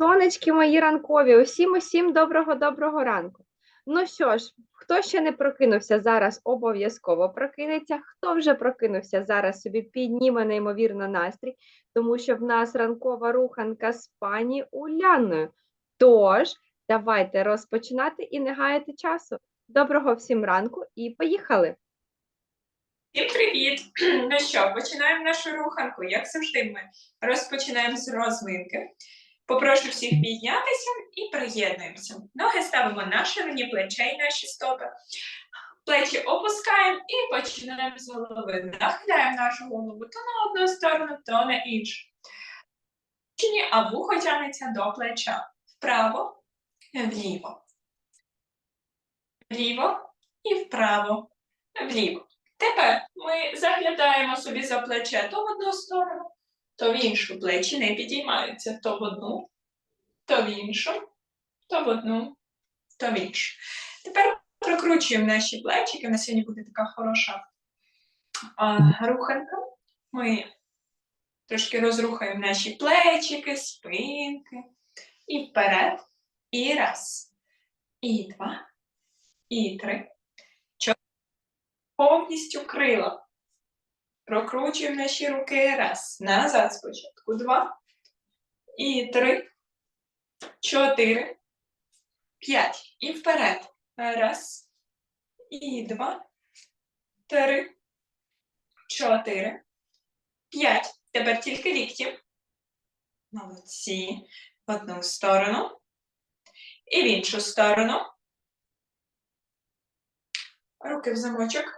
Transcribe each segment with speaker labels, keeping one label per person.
Speaker 1: Сонечки мої ранкові, усім усім доброго доброго ранку. Ну що ж, хто ще не прокинувся зараз, обов'язково прокинеться. Хто вже прокинувся зараз, собі підніме неймовірно настрій, тому що в нас ранкова руханка з пані Уляною. Тож, давайте розпочинати і не гаяти часу. Доброго всім ранку і поїхали!
Speaker 2: Всім привіт! Ну що, починаємо нашу руханку. Як завжди, ми розпочинаємо з розминки. Попрошу всіх піднятися і приєднуємося. Ноги ставимо на ширині плечей, наші стопи. Плечі опускаємо і починаємо з голови. Нахиляємо нашу голову то на одну сторону, то на іншу. А вухо тягнеться до плеча. Вправо, вліво. Вліво і вправо, вліво. Тепер ми заглядаємо собі за плече то в одну сторону, то в іншу. Плечі не підіймаються то в одну, то в іншу, то в одну, то в іншу. Тепер прокручуємо наші плечики. У нас сьогодні буде така хороша а, руханка. Ми трошки розрухаємо наші плечики, спинки. І вперед. І раз. І два. І три повністю крила. Прокручуємо наші руки. Раз. Назад спочатку. Два. І три. Чотири. П'ять. І вперед. Раз. І два. Три. Чотири. П'ять. Тепер тільки лікті. Молодці. В одну сторону. І в іншу сторону. Руки в замочок.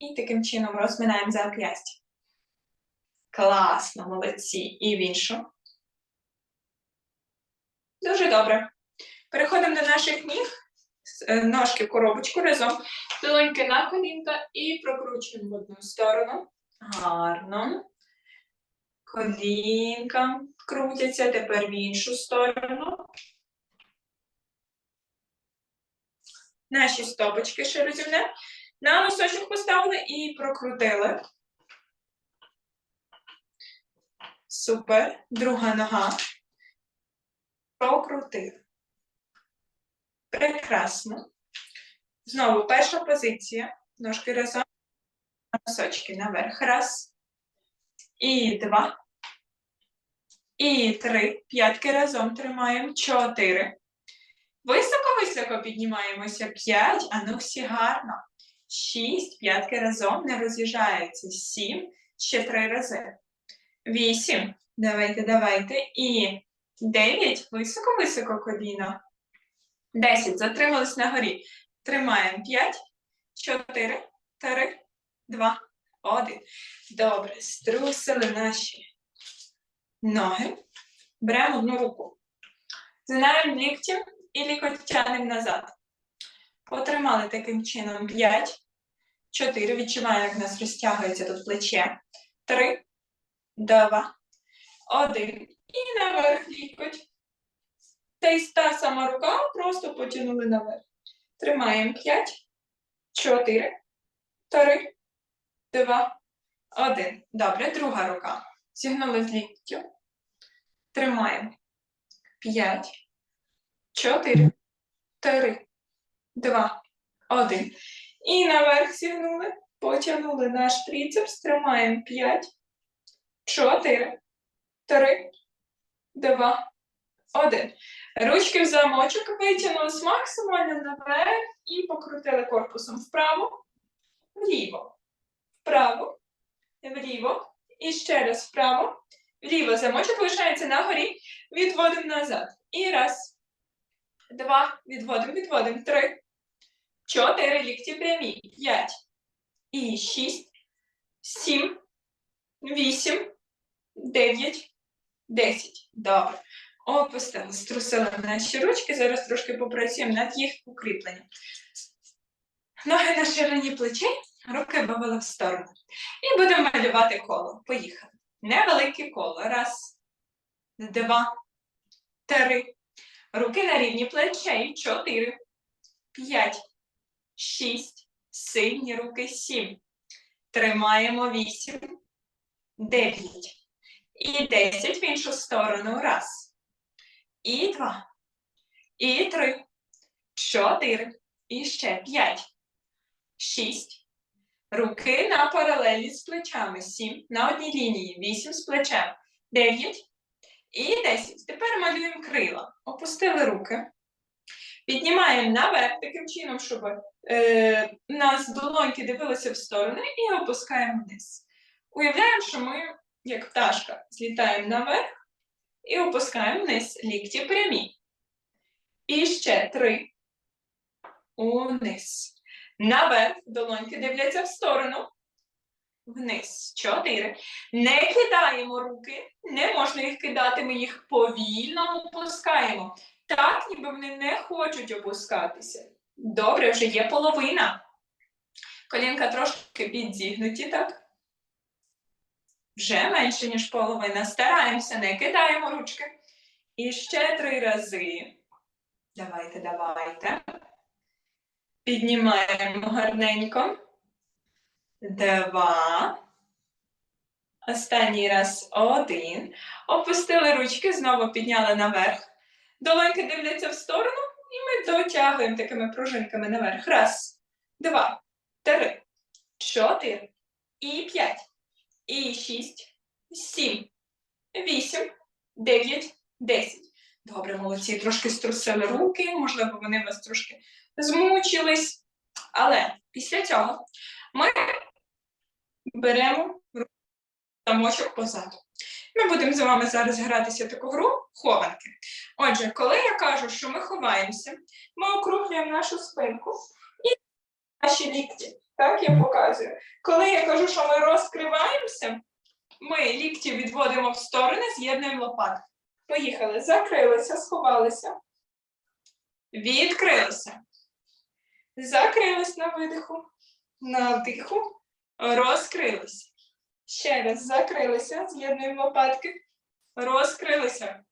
Speaker 2: І таким чином розминаємо зап'ястя. Класно, молодці. І в іншу. Дуже добре. Переходимо до наших ніг. Е, Ножки в коробочку разом. Долоньки на колінка і прокручуємо в одну сторону. Гарно. Колінка крутяться. Тепер в іншу сторону. Наші стопочки ще розімнемо. На носочок поставили і прокрутили. Супер. Друга нога. Прокрутили. Прекрасно. Знову перша позиція. Ножки разом. Носочки наверх. Раз. І два. І три. П'ятки разом тримаємо. Чотири. Високо-високо піднімаємося. П'ять. А ну всі гарно. Шість, п'ятки разом не роз'їжджаються. Сім, ще три рази. Вісім. Давайте, давайте. І дев'ять. Високо-високо коліно. Десять. Затримались на горі. Тримаємо. П'ять, чотири, три, два, один. Добре. Струсили наші ноги. Беремо одну руку. Згинаємо ліктем і лікоть тягнемо назад. Потримали таким чином 5, 4. Відчуваємо, як в нас розтягується тут плече. 3, 2, 1. І наверх лікоть. Та й та сама рука просто потягнули наверх. Тримаємо 5, 4, 3, 2, 1. Добре, друга рука. Зігнули з ліктю. Тримаємо 5, 4, 3, Два, один. І наверх зігнули, потягнули наш трицепс, тримаємо п'ять, чотири, три, два, один. Ручки в замочок витягнули максимально наверх і покрутили корпусом вправо, вліво, вправо, вліво. І ще раз вправо, вліво. Замочок лишається на горі, відводимо назад. І раз, два, відводимо, відводимо, три. Чотири лікті прямі. П'ять. І шість. Сім. Вісім. Дев'ять. Десять. Добре. Опустили, струсили наші ручки. Зараз трошки попрацюємо над їх укріпленням. Ноги на ширині плечей, руки вивели в сторону. І будемо малювати коло. Поїхали. Невелике коло. Раз, два, три. Руки на рівні плечей. Чотири. П'ять шість, сильні руки сім. Тримаємо вісім, дев'ять. І десять в іншу сторону. Раз, І два. І три. Чотири. І ще п'ять. Шість. Руки на паралелі з плечами. Сім. На одній лінії. Вісім з плечем. Дев'ять. І десять. Тепер малюємо крила. Опустили руки. Піднімаємо наверх таким чином, щоб е, нас долоньки дивилися в сторони і опускаємо вниз. Уявляємо, що ми, як пташка, злітаємо наверх і опускаємо вниз лікті прямі. І ще три. Униз. Наверх долоньки дивляться в сторону. Вниз. Чотири. Не кидаємо руки, не можна їх кидати, ми їх повільно опускаємо. Так, ніби вони не хочуть опускатися. Добре, вже є половина. Колінка трошки підзігнуті, так? Вже менше, ніж половина. Стараємося, не кидаємо ручки. І ще три рази. Давайте, давайте. Піднімаємо гарненько. Два. Останній раз один. Опустили ручки, знову підняли наверх. Долоньки дивляться в сторону, і ми дотягуємо такими пружинками наверх. Раз, два, три, чотири, і п'ять, і шість, сім, вісім, дев'ять, десять. Добре, молодці, трошки струсили руки, можливо, вони вас трошки змучились. Але після цього ми беремо замочок позаду. Ми будемо з вами зараз гратися таку гру хованки. Отже, коли я кажу, що ми ховаємося, ми округлюємо нашу спинку і наші лікті. Так я показую. Коли я кажу, що ми розкриваємося, ми лікті відводимо в сторони, з'єднуємо лопатки. Поїхали. Закрилися, сховалися. Відкрилися. Закрились на видиху. На вдиху. Розкрилися. Ще раз закрилися, з'єднуємо лопатки. Розкрилися.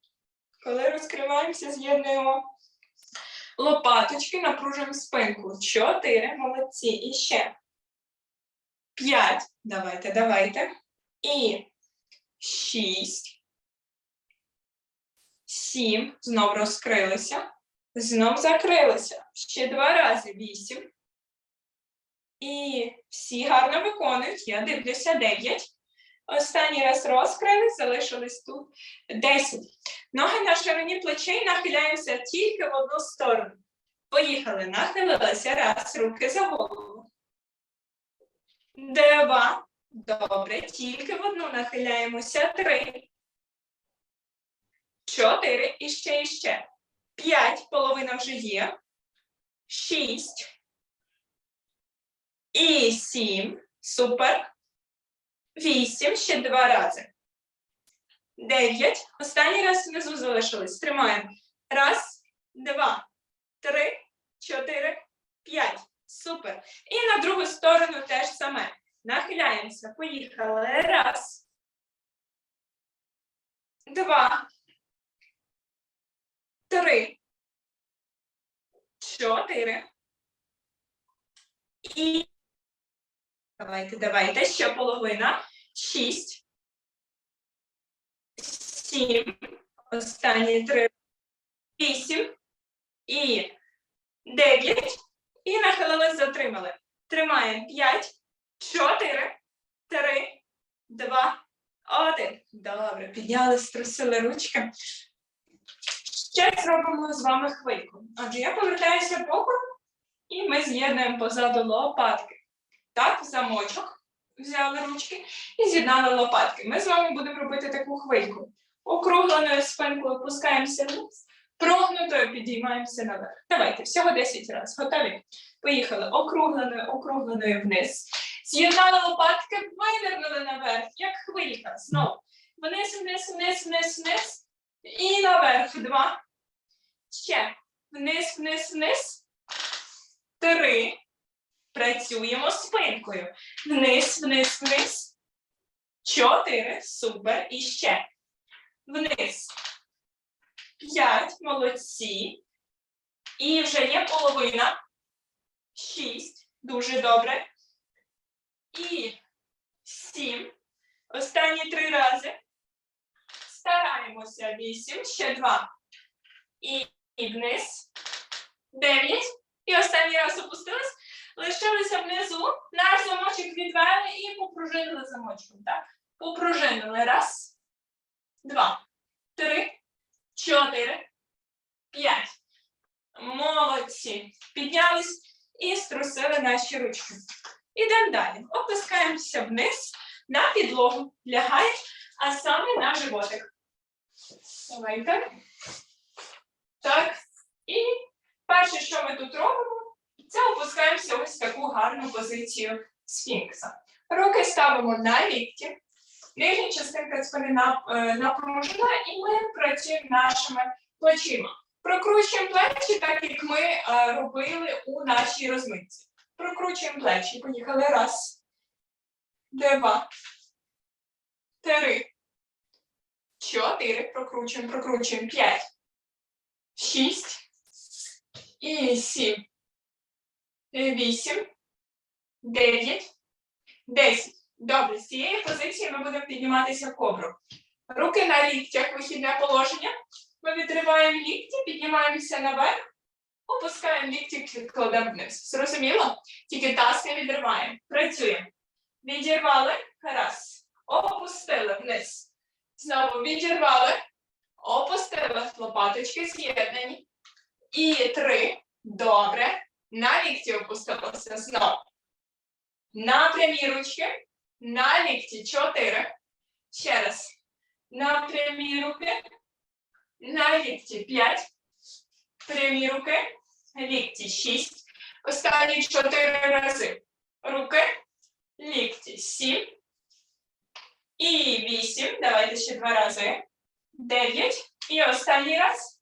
Speaker 2: Коли розкриваємося, з'єднуємо лопаточки, напружуємо спинку. Чотири. Молодці. І ще. П'ять. Давайте, давайте. І шість. Сім. Знов розкрилися. Знов закрилися. Ще два рази. Вісім. І всі гарно виконують. Я дивлюся. Дев'ять. Останній раз розкрили, залишились тут 10. Ноги на ширині плечей нахиляємося тільки в одну сторону. Поїхали, нахилилися. Раз, руки за голову. Два. Добре, тільки в одну нахиляємося. Три. Чотири. І ще, і ще. П'ять. Половина вже є. Шість. І сім. Супер. Вісім, ще два рази. Дев'ять. Останній раз внизу залишились. Тримаємо. Раз, два, три, чотири, п'ять. Супер. І на другу сторону теж саме. Нахиляємося. Поїхали. Раз. Два. Три. Чотири. І Давайте, давайте, ще половина. Шість. Сім. Останні три. Вісім. І дев'ять. І нахилились, затримали. Тримаємо п'ять, чотири, три, два, один. Добре, підняли, струсили ручки. Ще зробимо з вами хвильку. Отже, я повертаюся боком, і ми з'єднуємо позаду лопатки. Так, замочок взяли ручки і з'єднали лопатки. Ми з вами будемо робити таку хвильку. Округленою спинкою опускаємося вниз, прогнутою підіймаємося наверх. Давайте, всього 10 разів. Готові? Поїхали. Округленою, округленою вниз. З'єднали лопатки, винирнули наверх, як хвилька. Знову. Вниз, вниз, вниз, вниз, вниз. І наверх. Два. Ще. Вниз, вниз, вниз. Три. Працюємо спинкою. Вниз, вниз, вниз. Чотири. Супер. І ще. Вниз. П'ять. Молодці. І вже є половина. Шість. Дуже добре. І сім. Останні три рази. Стараємося. Вісім. Ще два. І, і вниз. Дев'ять. І останній раз опустились. Лишилися внизу. Наш замочок відвели і попружинили замочком. Так? Попружинили. Раз, два, три, чотири, п'ять. Молодці. Піднялись і струсили наші ручки. Ідемо далі. Опускаємося вниз на підлогу. Лягаємо, а саме на животик. Давайте. Так. І перше, що ми тут робимо, це опускаємося ось в таку гарну позицію сфінкса. Руки ставимо на лікті. Нижня частинка спини е, напружена, і ми працюємо нашими плечима. Прокручуємо плечі, так як ми е, робили у нашій розминці. Прокручуємо плечі. Поїхали. Раз, два, три, чотири. Прокручуємо, прокручуємо. П'ять, шість і сім. І Вісім, дев'ять, десять. Добре, з цієї позиції ми будемо підніматися кобру. Руки на ліктях, вихідне положення. Ми відриваємо лікті, піднімаємося наверх, опускаємо лікті, кладемо вниз. Зрозуміло? Тільки таз не відриваємо. Працюємо. Відірвали. Раз. Опустили вниз. Знову відірвали. Опустили. Лопаточки з'єднані. І три. Добре. На лікті опустилося. Знову. На прямі ручки. На лікті. Чотири. Ще раз. На прямі руки. На лікті 5. Прямі руки. Лікті 6. Останні 4 рази. Руки. Лікті 7. І 8. Давайте ще два рази. 9. І останній раз.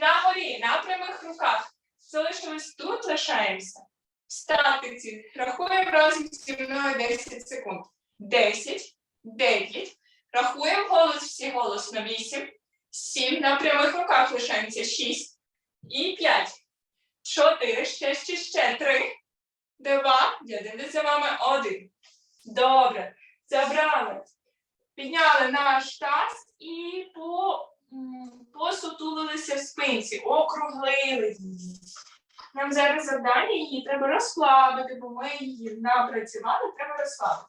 Speaker 2: На горі, на прямих руках. Залишились тут, лишаємося. В статиці. Рахуємо разом зі мною 10 секунд. 10, 9. Рахуємо голос всі голосно. 8. Сім на прямих руках лишаємося. Шість і п'ять. Чотири. Ще, ще, ще. Три. Два. Я дивлюсь за вами. Один. Добре. Забрали. Підняли наш таз і по, посутулилися в спинці. Округлили. Нам зараз завдання її треба розслабити, бо ми її напрацювали, треба розслабити.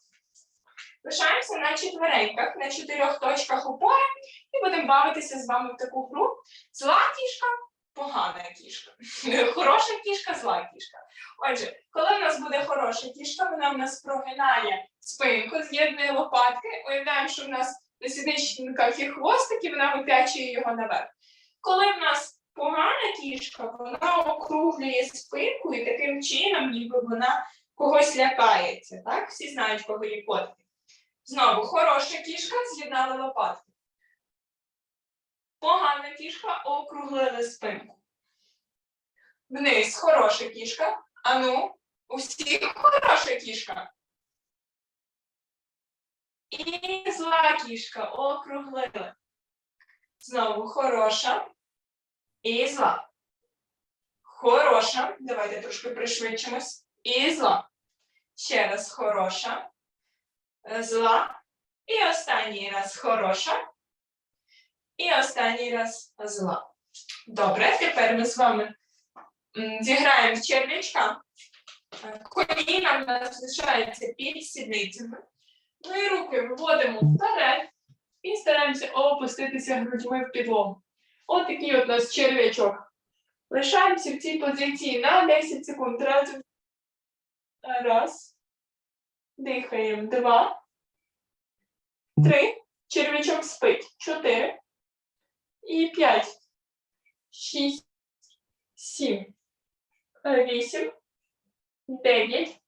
Speaker 2: Лишаємося на четвереньках, на чотирьох точках опори і будемо бавитися з вами в таку гру. Зла кішка, погана кішка. Хороша кішка, зла кішка. Отже, коли в нас буде хороша кішка, вона в нас прогинає спинку, з'єднує лопатки, уявляємо, що в нас на сідничниках є хвостик, і вона вип'ячує його наверх. Коли в нас погана кішка, вона округлює спинку і таким чином, ніби вона когось лякається. Так? Всі знають, кого є котики. Знову хороша кішка з'єднали лопатки. Погана кішка округлили спинку. Вниз хороша кішка. Ану, у всіх хороша кішка. І зла кішка округлили. Знову хороша. І зла. Хороша. Давайте трошки пришвидшимось. І зла. Ще раз хороша зла. І останній раз хороша. І останній раз зла. Добре, тепер ми з вами зіграємо в черв'ячка. Коліна в нас лишається під сідницями. Ну і руки виводимо вперед і стараємося опуститися грудьми в підлогу. От такий от у нас черв'ячок. Лишаємося в цій позиції на 10 секунд. Разом. Раз. Дихаємо. Два. Три. Черв'ячок спить. Чотири. І п'ять. Шість. Сім. Вісім. Дев'ять.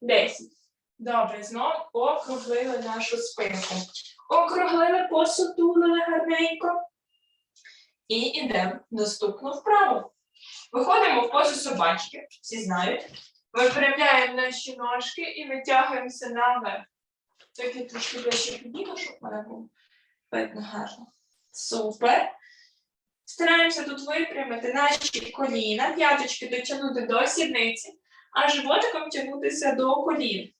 Speaker 2: Десять. Добре, знову округлили нашу спинку. Округлили, посутулили гарненько. І йдемо наступну вправу. Виходимо в позу собачки, всі знають. Випрямляємо наші ножки і витягуємося наверх. Я трошки ближче підійду, щоб мене було видно гарно. Супер. Стараємося тут випрямити наші коліна, п'яточки дотягнути до сідниці, а животиком тягнутися до колін.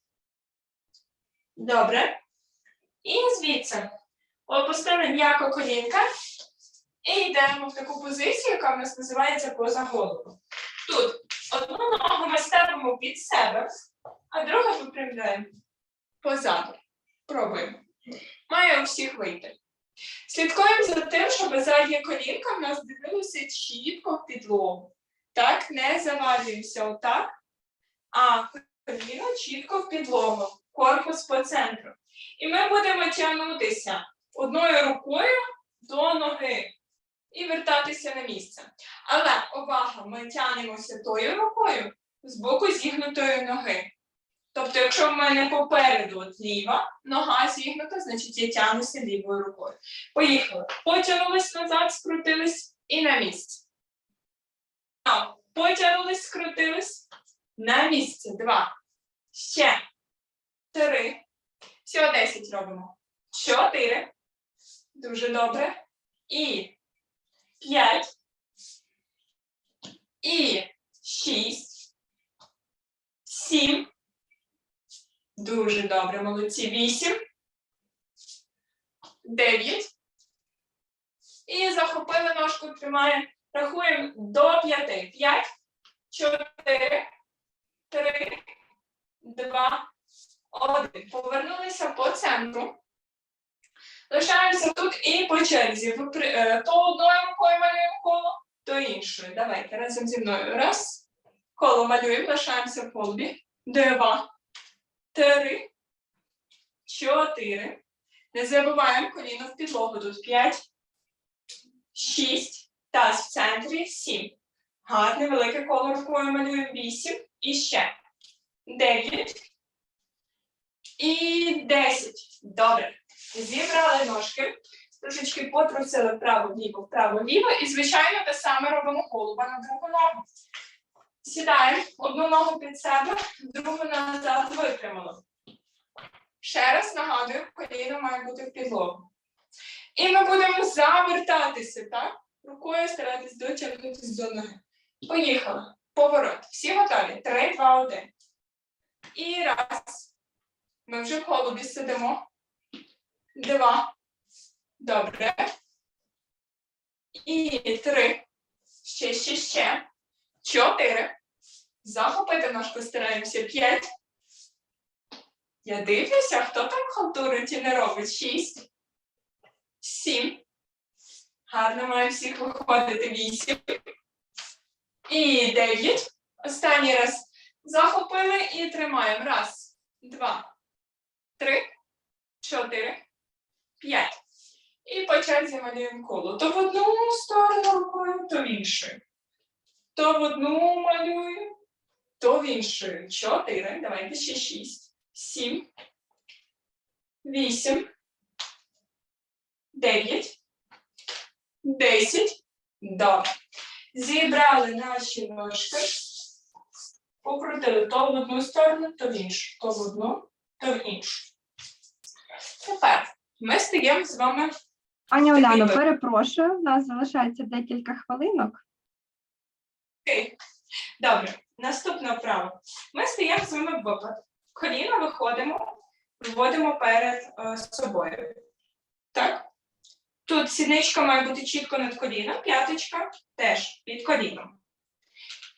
Speaker 2: Добре. І звідси опустили м'яко колінка І йдемо в таку позицію, яка в нас називається поза голову. Тут одну ногу ми ставимо під себе, а другу випрямляємо позаду. Пробуємо. Має у всіх вийти. Слідкуємо за тим, щоб заднє колінка в нас дивилося чітко в підлогу. Так, не завалюємося отак, а коліно чітко в підлогу, корпус по центру. І ми будемо тягнутися одною рукою до ноги і вертатися на місце. Але увага, ми тягнемося тою рукою з боку зігнутої ноги. Тобто, якщо в мене попереду от ліва нога зігнута, значить я тягнуся лівою рукою. Поїхали. Потягнулись назад, скрутились і на місце. Так, Потягнулись, скрутились. На місце. Два. Ще. Три. Всього десять робимо. Чотири. Дуже добре. І п'ять. І шість. Сім. Дуже добре, молодці. Вісім. Дев'ять. І захопили ножку, тримаємо. Рахуємо до п'яти. П'ять, чотири, три, два, один. Повернулися по центру. Лишаємося тут і по черзі. Е, То одною рукою малюємо коло, то іншою. Давайте разом зі мною. Раз. Коло малюємо, лишаємося в колбі. Два, три, чотири. Не забуваємо коліно в підлогу. Тут п'ять, шість. Таз в центрі сім. Гарне велике коло рукою малюємо вісім. І ще. Дев'ять. І десять. Добре. Зібрали ножки. Трошечки потрусили вправо-вліво, вправо-вліво. І, звичайно, те саме робимо голуба на другу ногу. Сідаємо одну ногу під себе, другу назад випрямили. Ще раз нагадую, коліно має бути в підлогу. І ми будемо завертатися, так? Рукою старатись дотягнутися до ноги. Поїхали. Поворот. Всі готові? Три, два, один. І раз. Ми вже в голубі сидимо. Два. Добре. І три. Ще, ще, ще. Чотири. Захопити ножку стараємося. П'ять. Я дивлюся, хто там халтурить і не робить. Шість. Сім. Гарно має всіх виходити. Вісім. І дев'ять. Останній раз захопили і тримаємо. Раз, два, три, чотири, п'ять. І по черзі малюємо коло. То в одну сторону рукою, то в іншу. То в одну малюю, то в іншу. Чотири. Давайте ще шість. Сім. Вісім. Дев'ять. Десять. Добре. Зібрали наші ножки. Покрутили то в одну сторону, то в іншу. То в одну, то в іншу. Тепер ми стаємо з вами
Speaker 1: Пані Оляно, перепрошую, в нас залишається декілька хвилинок.
Speaker 2: Окей. Добре, наступна вправа. Ми стаємо з вами в випад. Коліна виходимо, вводимо перед е, собою. Так? Тут сідничка має бути чітко над коліном, п'яточка теж під коліном.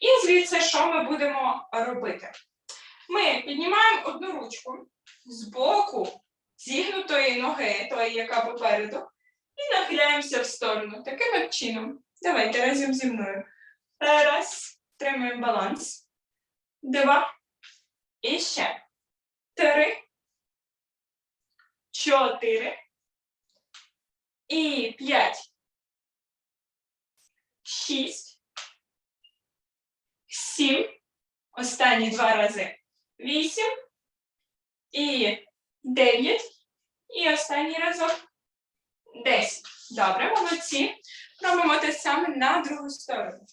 Speaker 2: І звідси, що ми будемо робити? Ми піднімаємо одну ручку з боку зігнутої ноги, тої, яка попереду, і нахиляємося в сторону. Таким чином. Давайте разом зі мною. Раз. Тримаємо баланс. Два. І ще. Три. Чотири. І п'ять. Шість. Сім. Останні два рази. Вісім. І дев'ять. І останній разок. Десять. Добре, молодці. Робимо те саме на другу сторону.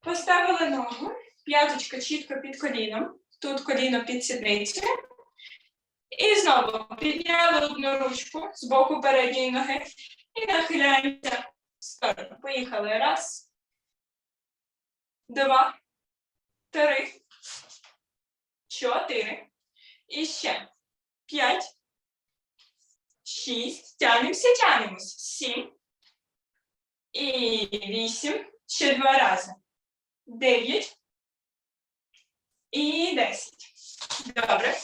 Speaker 2: Поставили ногу, п'яточка чітко під коліном, тут коліно під сідницею. І знову підняли одну ручку з боку передньої ноги і нахиляємося в сторону. Поїхали. Раз, два, три, чотири. І ще. П'ять. Шість. Тянемося, тянемось. Сім. І вісім. Ще два рази. Дев'ять. І десять. Добре.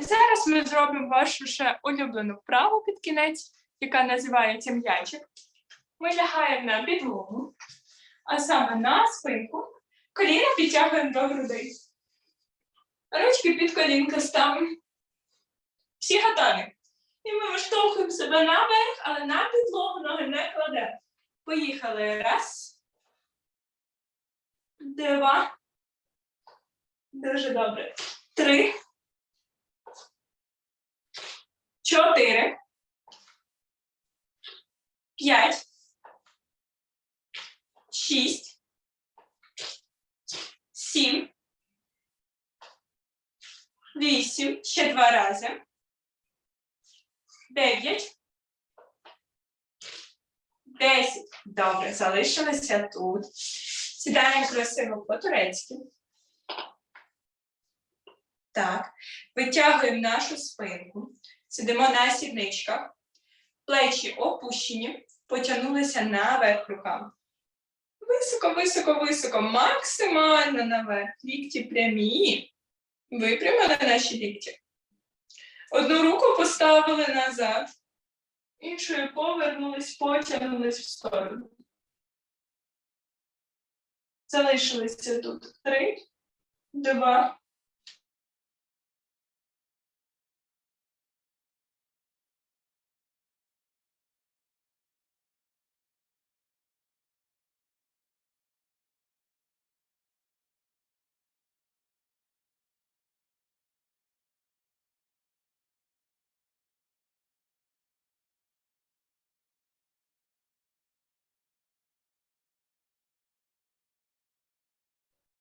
Speaker 2: Зараз ми зробимо вашу ще улюблену вправу під кінець, яка називається м'ячик. Ми лягаємо на підлогу, а саме на спинку. Коліна підтягуємо до грудей. Ручки під колінка ставимо. Всі готові. І ми виштовхуємо себе наверх, але на підлогу ноги не кладемо. Поїхали. Раз. Два. Дуже добре. Три. Чотири. П'ять. Шість. Сім. Вісім. Ще два рази. Дев'ять. Десять. Добре, залишилися тут. Сідаємо красиво по-турецьки. Так. Витягуємо нашу спинку. Сидимо на сідничках. Плечі опущені. Потягнулися наверх руками. Високо, високо, високо. Максимально наверх. Лікті прямі. Випрямили наші лікті. Одну руку поставили назад, іншою повернулись, потягнулись в сторону. Залишилися тут три, два.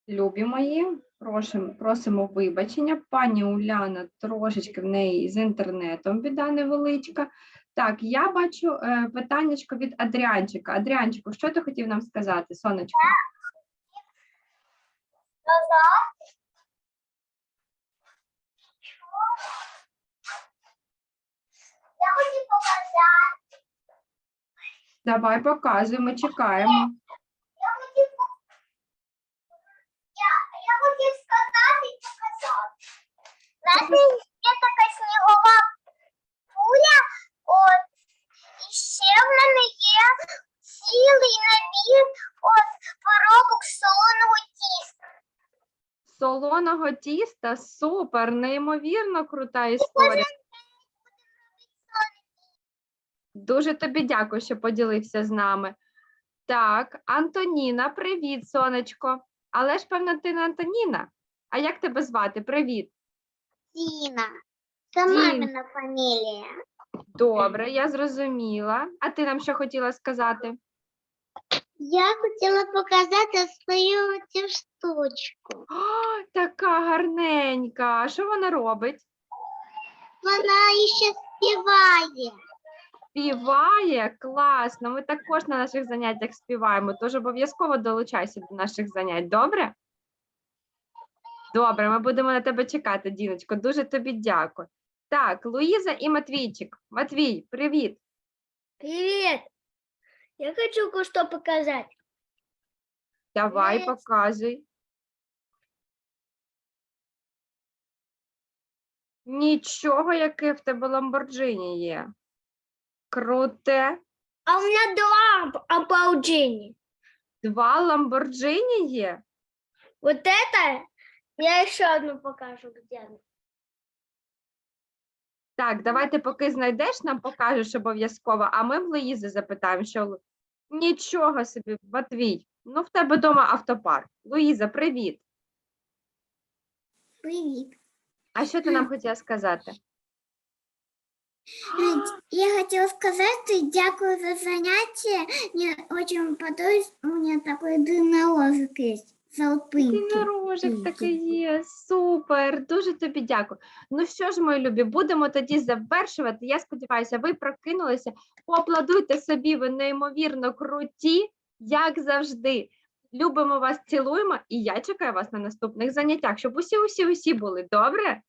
Speaker 1: Любі мої, просимо, просимо вибачення. Пані Уляна трошечки в неї з інтернетом біда невеличка. Так, я бачу е, питаннячко від Адріанчика. Адріанчику, що ти хотів нам сказати, сонечко?
Speaker 3: Я хочу показати.
Speaker 1: Давай показуй, ми чекаємо.
Speaker 3: Я хочу по- я, хочу сказати і показати. Знаєте, є така снігова куля, от, і ще в мене є цілий набір от, поробок солоного тіста.
Speaker 1: Солоного тіста, супер, неймовірно крута історія. Дуже тобі дякую, що поділився з нами. Так, Антоніна, привіт, сонечко. Але ж, певно, ти не Антоніна. А як тебе звати? Привіт.
Speaker 3: Тіна. Це
Speaker 1: Тіна.
Speaker 3: мамина фамілія.
Speaker 1: Добре, я зрозуміла. А ти нам що хотіла сказати?
Speaker 3: Я хотіла показати свою цю штучку.
Speaker 1: О, така гарненька. А що вона робить?
Speaker 3: Вона ще співає.
Speaker 1: Співає класно. Ми також на наших заняттях співаємо, тож обов'язково долучайся до наших занять. Добре? Добре, ми будемо на тебе чекати, Діночко. Дуже тобі дякую. Так, Луїза і Матвійчик. Матвій, привіт.
Speaker 3: Привет! Я хочу кое-что показать.
Speaker 1: Давай,
Speaker 3: Привіт.
Speaker 1: показуй. Нічого, яке в тебе Ламборджині є. Круте.
Speaker 3: А у меня два обалдения.
Speaker 1: Два Ламборджині є.
Speaker 3: Вот это я еще одну покажу, где она.
Speaker 1: Так, давайте поки знайдеш, нам покажеш обов'язково, а ми в Луїзи запитаємо, що Лу- нічого собі, Матвій. Ну, в тебе вдома автопарк. Луїза, привіт.
Speaker 3: Привет.
Speaker 1: А що ти нам хотіла сказати?
Speaker 3: Я хотела сказать, что дякую за занятие. Мне очень подобается. У меня такой длинный ложик есть. Золотынки.
Speaker 1: Єдинорожик такий є, супер, дуже тобі дякую. Ну що ж, мої любі, будемо тоді завершувати. Я сподіваюся, ви прокинулися. Поаплодуйте собі, ви неймовірно круті, як завжди. Любимо вас, цілуємо, і я чекаю вас на наступних заняттях, щоб усі, усі, усі були добре.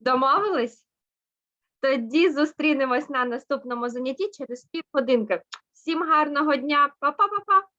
Speaker 1: Домовились? Тоді зустрінемось на наступному занятті через півгодинки. Всім гарного дня. Па-па-па-па.